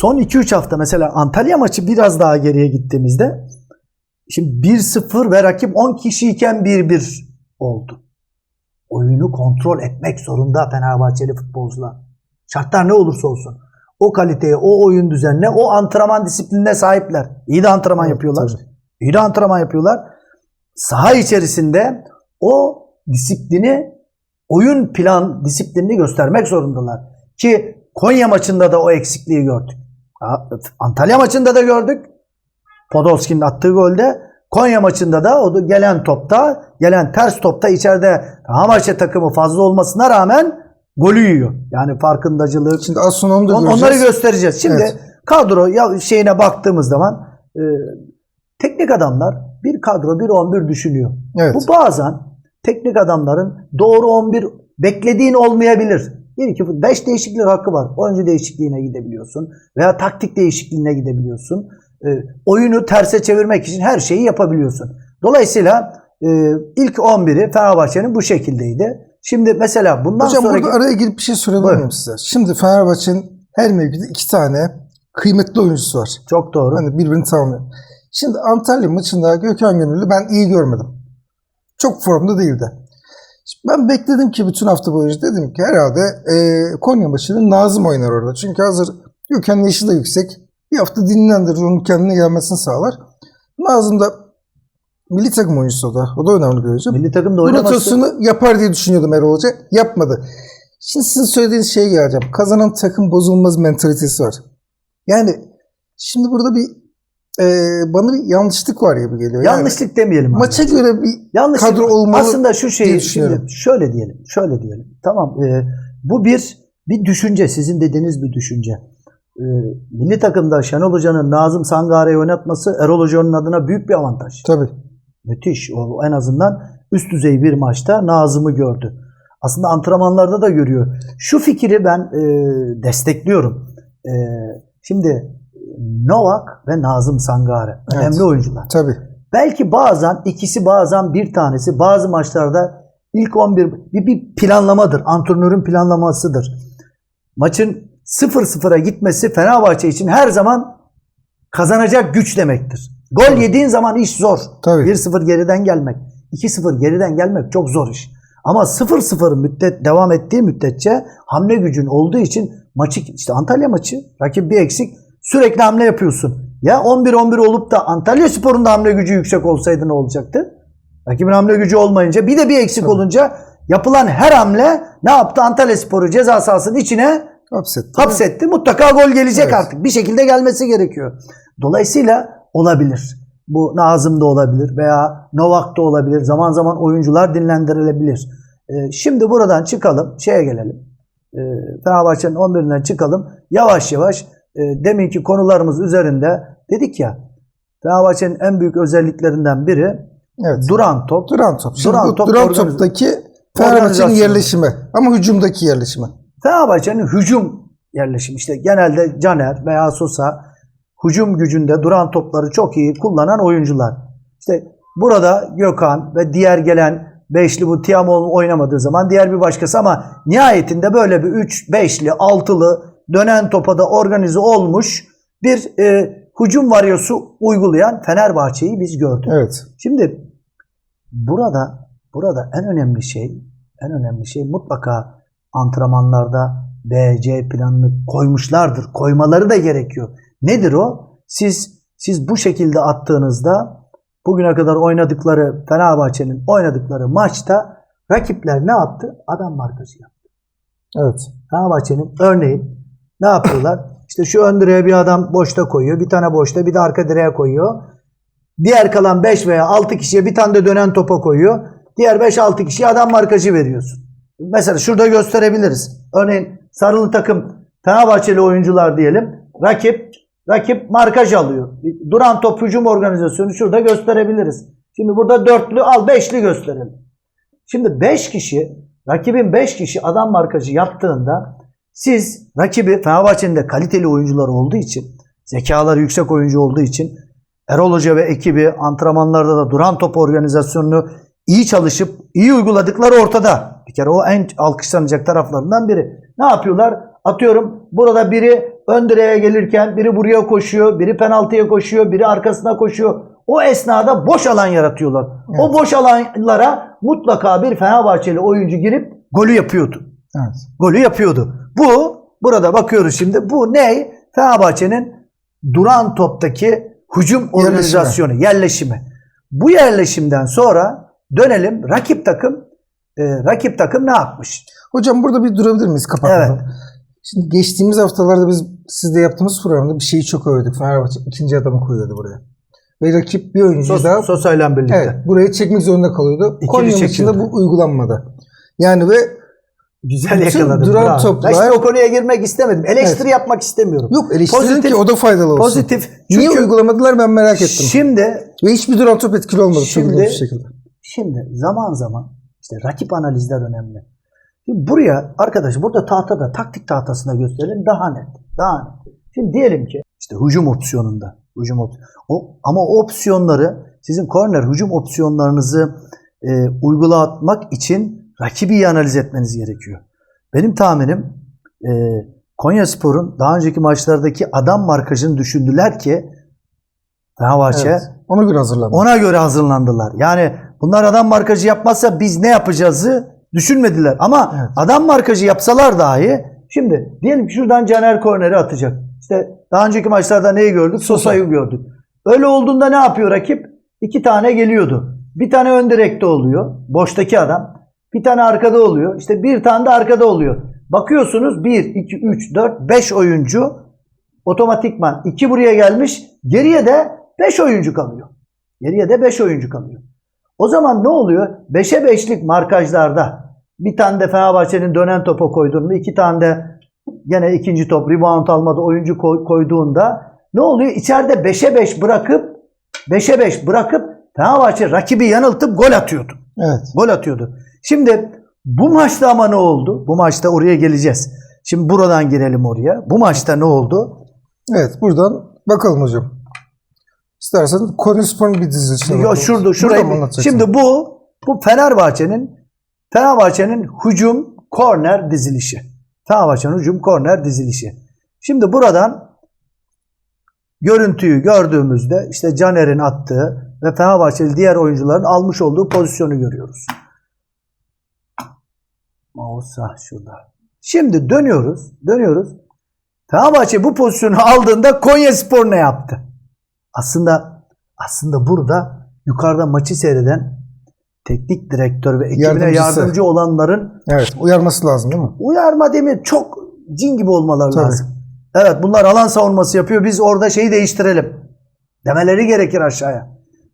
son 2-3 hafta mesela Antalya maçı biraz daha geriye gittiğimizde şimdi 1-0 ve rakip 10 kişiyken 1-1 oldu. Oyunu kontrol etmek zorunda Fenerbahçeli futbolcular. Şartlar ne olursa olsun. O kaliteye, o oyun düzenine, o antrenman disiplinine sahipler. İyi de antrenman Evet, yapıyorlar. tabii. İyi de antrenman yapıyorlar. Saha içerisinde o disiplini, oyun plan disiplinini göstermek zorundalar. Ki Konya maçında da o eksikliği gördük. Antalya maçında da gördük. Podolski'nin attığı golde Konya maçında da o da gelen topta, gelen ters topta içeride Fenerbahçe takımı fazla olmasına rağmen golü yiyor. Yani farkındacılık. Şimdi sonra onu da On- göreceğiz. onları göstereceğiz. Şimdi Evet. kadro ya şeyine baktığımız zaman e, teknik adamlar bir kadro bir 11 düşünüyor. Evet. Bu bazen teknik adamların doğru 11 beklediğin olmayabilir. Bir iki beş değişiklik hakkı var. Oyuncu değişikliğine gidebiliyorsun veya taktik değişikliğine gidebiliyorsun. E, oyunu terse çevirmek için her şeyi yapabiliyorsun. Dolayısıyla e, ilk 11'i Fenerbahçe'nin bu şekildeydi. Şimdi mesela bundan Hocam sonraki burada araya girip bir şey Buyurun. miyim size? Şimdi Fenerbahçe'nin her mevkide iki tane kıymetli oyuncusu var. çok doğru. Hani birbirini tamamlıyor. Şimdi Antalya maçında Gökhan Gönüllü ben iyi görmedim. Çok formda değildi. Ben bekledim ki bütün hafta boyunca dedim ki herhalde e, Konya maçını Nazım oynar orada. Çünkü hazır Gökhan'ın yaşı da yüksek. Bir hafta dinlendirir, onun kendine gelmesini sağlar. Nazım da milli takım oyuncusu o da. O da önemli bir oyuncu. Milli takımda oynaması rotasyonu yapar diye düşünüyordum Erol Hoca. Yapmadı. Şimdi sizin söylediğiniz şeye geleceğim. Kazanan takım bozulmaz mentalitesi var. Yani şimdi burada bir e, bana bir yanlışlık var gibi geliyor. Yani yanlışlık demeyelim. abi. maça göre bir Yanlış kadro olmalı Aslında şu şeyi şimdi şöyle diyelim. Şöyle diyelim. Tamam. e, bu bir bir düşünce. Sizin dediğiniz bir düşünce. E, milli takımda Şenol Hoca'nın Nazım Sangare'yi oynatması Erol Hoca'nın adına büyük bir avantaj. tabii. Müthiş. O en azından üst düzey bir maçta Nazım'ı gördü. Aslında antrenmanlarda da görüyor. Şu fikri ben e, destekliyorum. E, şimdi Novak ve Nazım Sangare önemli Evet. oyuncular. Tabii. Belki bazen ikisi bazen bir tanesi bazı maçlarda ilk 11 bir, bir planlamadır. Antrenörün planlamasıdır. Maçın 0-0'a gitmesi Fenerbahçe için her zaman kazanacak güç demektir. Gol Tabii. yediğin zaman iş zor. Tabii. 1-0 geriden gelmek, 2-0 geriden gelmek çok zor iş. Ama 0-0 müddet devam ettiği müddetçe hamle gücün olduğu için maçı işte Antalya maçı rakip bir eksik sürekli hamle yapıyorsun. Ya 11-11 olup da Antalya Spor'un da hamle gücü yüksek olsaydı ne olacaktı? Rakibin hamle gücü olmayınca bir de bir eksik olunca yapılan her hamle ne yaptı? Antalya Spor'u ceza sahasının içine Hapsetti. hapsetti. Mutlaka gol gelecek Evet. artık. Bir şekilde gelmesi gerekiyor. Dolayısıyla olabilir. Bu Nazım da olabilir veya Novak da olabilir. Zaman zaman oyuncular dinlendirilebilir. Ee, şimdi buradan çıkalım. Şeye gelelim. Ee, Fenerbahçe'nin 11'inden çıkalım. Yavaş yavaş e, deminki konularımız üzerinde dedik ya Fenerbahçe'nin en büyük özelliklerinden biri Evet. duran top. Duran top. Şimdi Duran top duran toptaki Fenerbahçe'nin yerleşimi. Ama hücumdaki yerleşimi. Fenerbahçe'nin hücum yerleşimi işte genelde Caner veya Sosa hücum gücünde duran topları çok iyi kullanan oyuncular. İşte burada Gökhan ve diğer gelen beşli bu Tiamo oynamadığı zaman diğer bir başkası ama nihayetinde böyle bir 3 beşli altılı dönen topa da organize olmuş bir e, hücum varyosu uygulayan Fenerbahçe'yi biz gördük. Evet. Şimdi burada burada en önemli şey en önemli şey mutlaka antrenmanlarda BC planını koymuşlardır. Koymaları da gerekiyor. Nedir o? Siz siz bu şekilde attığınızda bugüne kadar oynadıkları Fenerbahçe'nin oynadıkları maçta rakipler ne yaptı? Adam markası yaptı. Evet. Fenerbahçe'nin örneğin ne yapıyorlar? İşte şu ön direğe bir adam boşta koyuyor. Bir tane boşta bir de arka direğe koyuyor. Diğer kalan 5 veya 6 kişiye bir tane de dönen topa koyuyor. Diğer 5-6 kişiye adam markacı veriyorsun. Mesela şurada gösterebiliriz. Örneğin sarılı takım Fenerbahçeli oyuncular diyelim. Rakip rakip markaj alıyor. Duran top hücum organizasyonu şurada gösterebiliriz. Şimdi burada dörtlü al beşli gösterelim. Şimdi 5 kişi, rakibin 5 kişi adam markacı yaptığında siz rakibi Fenerbahçe'nin de kaliteli oyuncular olduğu için, zekaları yüksek oyuncu olduğu için Erol Hoca ve ekibi antrenmanlarda da duran top organizasyonunu iyi çalışıp iyi uyguladıkları ortada. Bir kere o en alkışlanacak taraflarından biri. Ne yapıyorlar? atıyorum burada biri ön direğe gelirken biri buraya koşuyor, biri penaltıya koşuyor, biri arkasına koşuyor. O esnada boş alan yaratıyorlar. O Evet. boş alanlara mutlaka bir Fenerbahçeli oyuncu girip golü yapıyordu. Evet. Golü yapıyordu. Bu burada bakıyoruz şimdi bu ne? Fenerbahçe'nin duran toptaki hücum organizasyonu, yerleşimi. Bu yerleşimden sonra dönelim rakip takım e, rakip takım ne yapmış? Hocam burada bir durabilir miyiz kapatmadan? Evet. Şimdi geçtiğimiz haftalarda biz sizde yaptığımız programda bir şeyi çok övdük. Fenerbahçe ikinci adamı koyuyordu buraya. Ve rakip bir oyuncu Sos, daha Sosa'yla birlikte. evet, buraya çekmek zorunda kalıyordu. İkili Konya maçında bu uygulanmadı. Yani ve Güzel Bütün yakaladın. duran bravo. toplar- Ben şimdi o konuya girmek istemedim. Eleştiri yapmak istemiyorum. yok eleştirin Pozitif- ki o da faydalı olsun. Pozitif. Niye Çünkü uygulamadılar ben merak ettim. Şimdi Ve hiçbir duran top etkili olmadı. Şimdi- şekilde. Şimdi zaman zaman işte rakip analizler önemli. Şimdi buraya arkadaş burada tahtada taktik tahtasında gösterelim daha net. Daha net. Şimdi diyelim ki işte hücum opsiyonunda hücum op- o, ama o opsiyonları sizin korner hücum opsiyonlarınızı e, uygulatmak için rakibi iyi analiz etmeniz gerekiyor. Benim tahminim e, Konya Spor'un daha önceki maçlardaki adam markajını düşündüler ki Fenerbahçe Evet. Ona göre hazırlandı. ona göre hazırlandılar. Yani bunlar adam markajı yapmazsa biz ne yapacağızı düşünmediler. Ama Evet. adam markajı yapsalar dahi şimdi diyelim ki şuradan Caner korneri atacak. İşte daha önceki maçlarda neyi gördük? Sosa'yı gördük. Öyle olduğunda ne yapıyor rakip? İki tane geliyordu. Bir tane ön direkte oluyor. Boştaki adam. Bir tane arkada oluyor. İşte bir tane de arkada oluyor. Bakıyorsunuz 1, 2, 3, 4, 5 oyuncu otomatikman 2 buraya gelmiş. Geriye de 5 oyuncu kalıyor. Geriye de 5 oyuncu kalıyor. O zaman ne oluyor? 5'e 5'lik markajlarda bir tane de Fenerbahçe'nin dönen topa koyduğunda iki tane de gene ikinci top rebound almadı oyuncu koy- koyduğunda ne oluyor? İçeride 5'e 5 bırakıp 5'e 5 bırakıp Fenerbahçe rakibi yanıltıp gol atıyordu. Evet. Gol atıyordu. Şimdi bu maçta ama ne oldu? Bu maçta oraya geleceğiz. Şimdi buradan girelim oraya. Bu maçta ne oldu? Evet buradan bakalım hocam. İstersen Konyaspor'un bir dizisine bakalım. şurada şurayı şimdi bu bu Fenerbahçe'nin Fenerbahçe'nin hücum korner dizilişi. Fenerbahçe'nin hücum korner dizilişi. Şimdi buradan görüntüyü gördüğümüzde işte Caner'in attığı ve Fenerbahçeli diğer oyuncuların almış olduğu pozisyonu görüyoruz. Mousa şurada. Şimdi dönüyoruz. Dönüyoruz. Fenerbahçe bu pozisyonu aldığında Konyaspor ne yaptı? Aslında aslında burada yukarıda maçı seyreden teknik direktör ve ekibine Yardımcısı. yardımcı olanların Evet uyarması lazım değil mi? uyarma demir çok cin gibi olmaları Tabii. lazım. Evet bunlar alan savunması yapıyor. Biz orada şeyi değiştirelim. Demeleri gerekir aşağıya.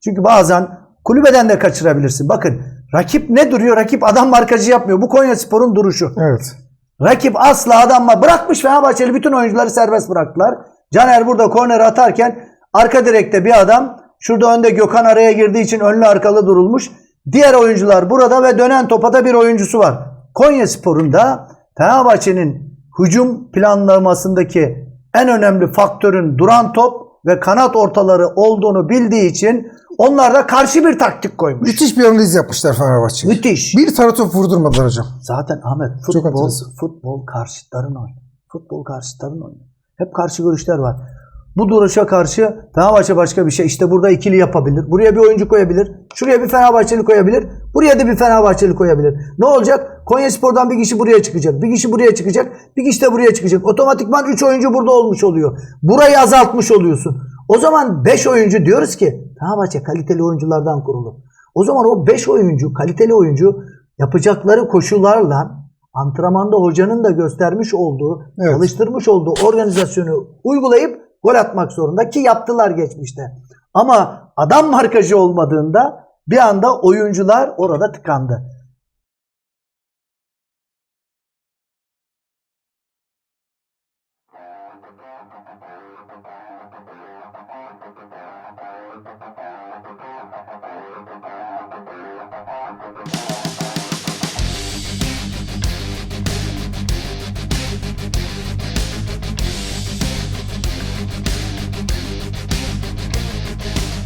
Çünkü bazen kulübeden de kaçırabilirsin. Bakın rakip ne duruyor? Rakip adam markacı yapmıyor. Bu Konya Spor'un duruşu. Evet. Rakip asla adamma bırakmış Fenerbahçeli bütün oyuncuları serbest bıraktılar. Caner burada korner atarken arka direkte bir adam şurada önde Gökhan araya girdiği için önlü arkalı durulmuş. Diğer oyuncular burada ve dönen topa da bir oyuncusu var. Konya Spor'un da Fenerbahçe'nin hücum planlamasındaki en önemli faktörün duran top ve kanat ortaları olduğunu bildiği için onlar da karşı bir taktik koymuş. Müthiş bir analiz yapmışlar Fenerbahçe. Müthiş. Bir tane top vurdurmadılar hocam. Zaten Ahmet futbol, futbol karşıtların oyunu. Futbol karşıtların oyunu. Hep karşı görüşler var. Bu duruşa karşı Fenerbahçe başka bir şey. İşte burada ikili yapabilir. Buraya bir oyuncu koyabilir. Şuraya bir Fenerbahçeli koyabilir. Buraya da bir Fenerbahçeli koyabilir. Ne olacak? Konya Spor'dan bir kişi buraya çıkacak. Bir kişi buraya çıkacak. Bir kişi de buraya çıkacak. Otomatikman 3 oyuncu burada olmuş oluyor. Burayı azaltmış oluyorsun. O zaman 5 oyuncu diyoruz ki Fenerbahçe kaliteli oyunculardan kurulu. O zaman o 5 oyuncu, kaliteli oyuncu yapacakları koşullarla antrenmanda hocanın da göstermiş olduğu, Evet. çalıştırmış olduğu organizasyonu uygulayıp gol atmak zorunda ki yaptılar geçmişte. Ama adam markajı olmadığında bir anda oyuncular orada tıkandı.